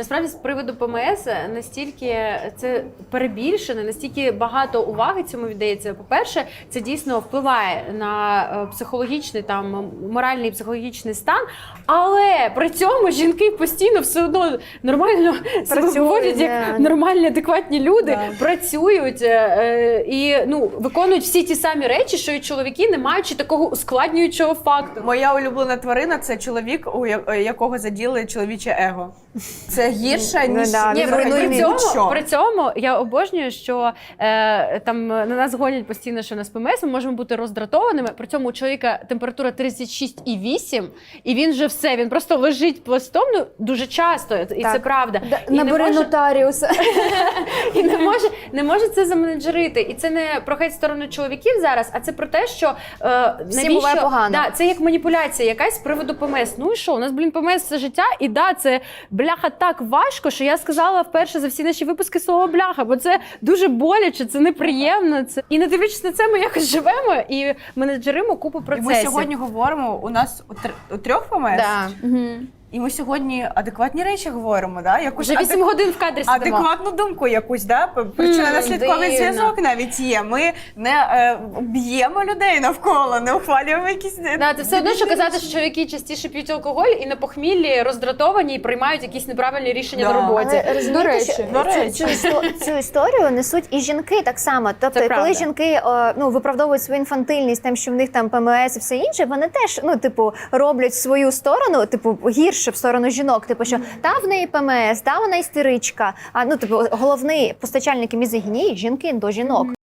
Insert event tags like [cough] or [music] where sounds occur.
Насправді, з приводу ПМС настільки це перебільшено, настільки багато уваги цьому віддається. По-перше, це дійсно впливає на е, психологічний там моральний і психологічний стан, але при цьому жінки постійно все одно нормально себе поводять як нормальні, адекватні люди, Да. працюють е, е, і ну виконують всі ті самі речі, що і чоловіки, не маючи такого ускладнюючого факту. Моя улюблена тварина це чоловік, у якого заділи чоловіче его. Це гірше, Ну ніж да, Ні, при, руйнує при, мій цьому, будь-що. при цьому я обожнюю, що е, там на нас гонять постійно, що у нас ПМС, ми можемо бути роздратованими. При цьому у чоловіка температура 36,8, і він вже все, він просто лежить пластом ну, дуже часто, і це Так. правда. Да, І не Набери може- нотаріуса. [laughs] і не може, не може це заменеджерити. І це не про хейт сторону чоловіків зараз, а це про те, що е, Всім навіщо буває погано. Да, це як маніпуляція, якась з приводу ПМС. Ну і що? У нас, блін, ПМС все життя, і да, це бляха так важко, що я сказала вперше за всі наші випуски слово бляха, бо це дуже боляче, це неприємно. Це і не дивлячись на це, ми якось живемо і менеджеримо купу І ми сьогодні говоримо, у нас у, тр- у трьох помест. да. І ми сьогодні адекватні речі говоримо, да? якусь вже 8 адек- годин в кадрі сидимо. адекватну думку якусь, да? причинно-наслідковий дивно. зв'язок навіть є. Ми не е, б'ємо людей навколо, не ухвалюємо якісь Да, це все одно, що казати, що чоловіки частіше п'ють алкоголь і на похміллі роздратовані і приймають якісь неправильні рішення Да. на роботі. Але розумієте, речі, до речі. цю, істо- цю історію несуть і жінки так само. Тобто, Це коли правда. жінки е, ну, виправдовують свою інфантильність, тим, що в них там ПМС і все інше, вони теж ну, типу, роблять свою сторону, типу, гірше в сторону жінок. Типу, що та в неї ПМС, та вона істеричка. А ну, типу, головний постачальники мізогінії жінки до жінок.